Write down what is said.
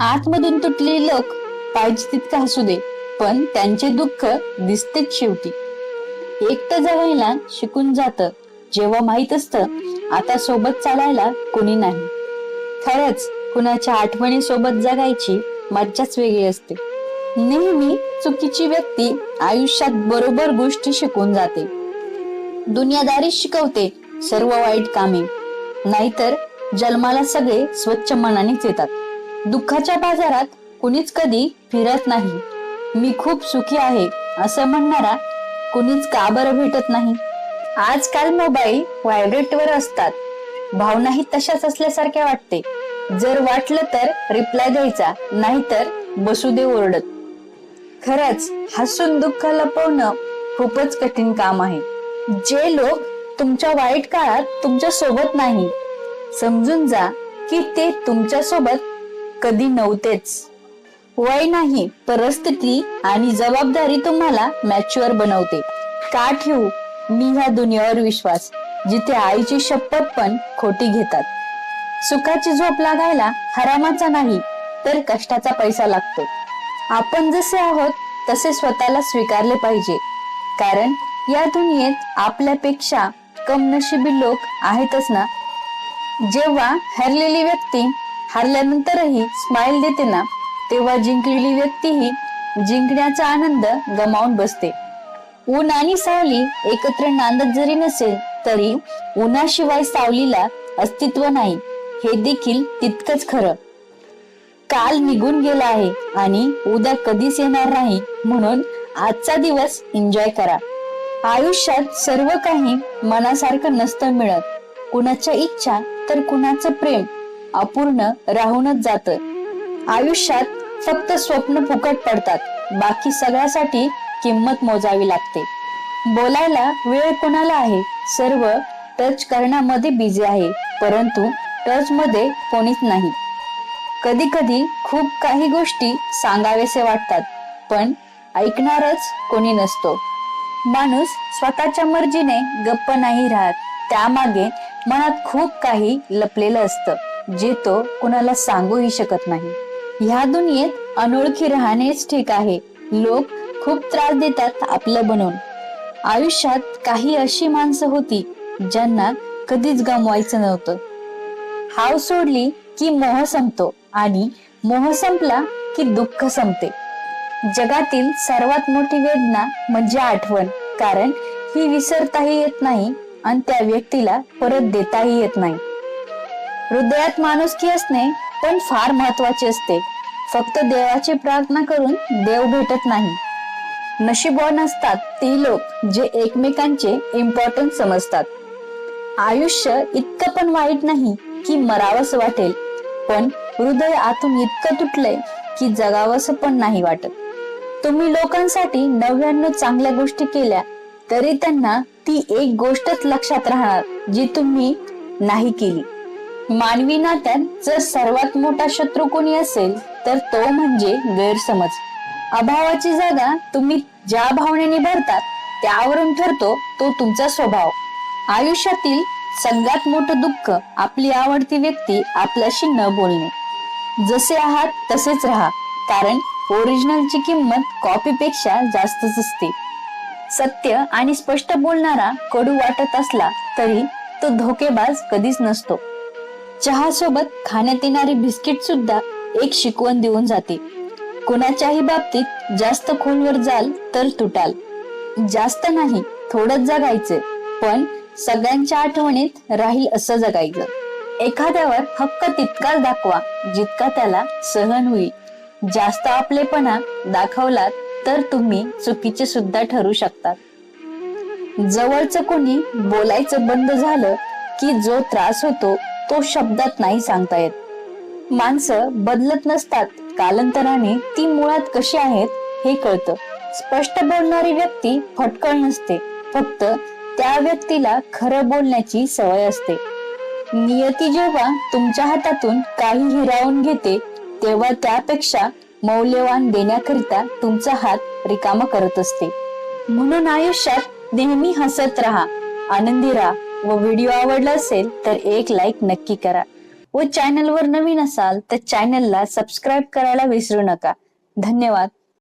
आतमधून तुटलेली लोक पाहिजे तितकं हसू दे पण त्यांचे दुःख दिसतेच शेवटी. एकटं जगायला शिकून जात जेव्हा माहीत असतं आता सोबत चालायला कुणी नाही. खरंच कुणाच्या आठवणी सोबत जगायची मज्जाच वेगळी असते. नेहमी चुकीची व्यक्ती आयुष्यात बरोबर गोष्टी शिकून जाते. दुनियादारी शिकवते सर्व वाईट कामे. नाहीतर जन्माला सगळे स्वच्छ मनानेच येतात. दुःखाच्या बाजारात कुणीच कधी फिरत नाही. मी खूप सुखी आहे असं म्हणणारा कुणीच का बरं भेटत नाही? आजकाल मोबाईल व्हायब्रेटवर असतात. भावनाही तशाच असल्यासारख्या वाटते. जर वाटलं तर रिप्लाय द्यायचा नाहीतर बसू दे ओरडत. खरंच हसून दुःख लपवणं खूपच कठीण काम आहे. जे लोक तुमच्या वाईट काळात तुमच्यासोबत नाही समजून जा की ते तुमच्यासोबत कधी नव्हतेच. वय नाही परिस्थिती आणि जबाबदारी तुम्हाला मॅच्युअर बनवते. का ठेवू? मी ह्या दुनियावर विश्वास जिथे आईची शपथ पण खोटी घेतात. सुखाची झोप लागायला हरामाचा नाही तर कष्टाचा पैसा लागतो. आपण जसे आहोत तसे स्वतःला स्वीकारले पाहिजे. कारण या दुनियेत आपल्यापेक्षा कम नशिबी लोक आहेतच ना? जेव्हा हरलेली व्यक्ती हारल्यानंतरही स्माइल देते ना तेव्हा जिंकलेली व्यक्तीही जिंकण्याचा आनंद गमावून बसते. ऊन आणि सावली एकत्र नांदत जरी नसेल तरी उन्हाशिवाय सावलीला अस्तित्व नाही. हे देखील तितकंच खरं. काल निघून गेला आहे आणि उद्या कधीच येणार नाही म्हणून आजचा दिवस एन्जॉय करा. आयुष्यात सर्व काही मनासारखं नसतं मिळत. कुणाच्या इच्छा तर कुणाचं प्रेम. अपूर्ण राहूनच जात. आयुष्यात फक्त स्वप्न फुकट पडतात. बाकी सगळ्यासाठी किंमत मोजावी लागते. बोलायला वेळ कोणाला आहे? सर्व टच करण्यामध्ये बिझी आहे. परंतु टच मध्ये कोणीच नाही. कधी कधी खूप काही गोष्टी सांगावेसे वाटतात पण ऐकणारच कोणी नसतो. माणूस स्वतःच्या मर्जीने गप्प नाही राहत. त्यामागे मनात खूप काही लपलेलं असतं. जे तो कुणाला सांगूही शकत नाही. ह्या दुनियेत अनोळखी राहणेच ठीक आहे. लोक खूप त्रास देतात आपलं बनवून आयुष्यात काही अशी माणसं होती ज्यांना कधीच गमवायचं नव्हतं. हाव सोडली की मोह संपतो आणि मोह संपला की दुःख संपते. जगातील सर्वात मोठी वेदना म्हणजे आठवण कारण ही विसरताही येत नाही आणि त्या व्यक्तीला परत देताही येत नाही. हृदयात माणुसकी असणे पण फार महत्त्वाचे असते. फक्त देवाची प्रार्थना करून देव भेटत नाही. नशीबवान असतात ती लोक जे एकमेकांचे इम्पॉर्टन्स समजतात. आयुष्य इतकं पण वाईट नाही की मरावंसं वाटेल पण हृदय आतून इतकं तुटलंय की जगावंसं पण नाही वाटत. तुम्ही लोकांसाठी नव्याण्णव चांगल्या गोष्टी केल्या तरी त्यांना ती एक गोष्टच लक्षात राहणार जी तुम्ही नाही केली. मानवी नात्यात जर सर्वात मोठा शत्रू कोणी असेल तर तो म्हणजे गैरसमज. अभावाची जागा तुम्ही ज्या भावनेने भरतात त्यावरून ठरतो तो तुमचा स्वभाव. आयुष्यातील सगळ्यात मोठं दुःख आपली आवडती व्यक्ती आपल्याशी न बोलणे. जसे आहात तसेच राहा कारण ओरिजिनलची किंमत कॉपीपेक्षा जास्तच असते. सत्य आणि स्पष्ट बोलणारा कडू वाटत असला तरी तो धोकेबाज कधीच नसतो. चहा सोबत खाण्यात येणारी बिस्किट सुद्धा एक शिकवण देऊन जाते. कुणाच्याही बाबतीत जास्त खोलवर जाल तर तुटाल. जास्त नाही थोडंच जगायचं पण सगळ्यांच्या आठवणीत राहील असं जगायचं. एखाद्यावर हक्क तितकाच दाखवा जितका त्याला सहन होईल. जास्त आपलेपणा दाखवलात तर तुम्ही चुकीचे सुद्धा ठरू शकतात जवळचं कोणी बोलायचं बंद झालं की जो त्रास होतो तो शब्दात नाही सांगता येत. माणसं बदलत नसतात कालांतराने ती मुळात कशी आहेत हे कळतं. स्पष्ट बोलणारी व्यक्ती फटकळ नसते फक्त त्या व्यक्तीला खरं बोलण्याची सवय असते. नियती जेव्हा तुमच्या हातातून काही हिरावून घेते तेव्हा त्यापेक्षा मौल्यवान देण्याकरिता तुमचा हात रिकामा करत असते. म्हणून आयुष्यात नेहमी हसत राहा आनंदी राहा. व व्हिडिओ आवडला असेल तर एक लाईक नक्की करा. व चॅनलवर नवीन असाल तर चॅनलला सबस्क्राईब करायला विसरू नका. धन्यवाद.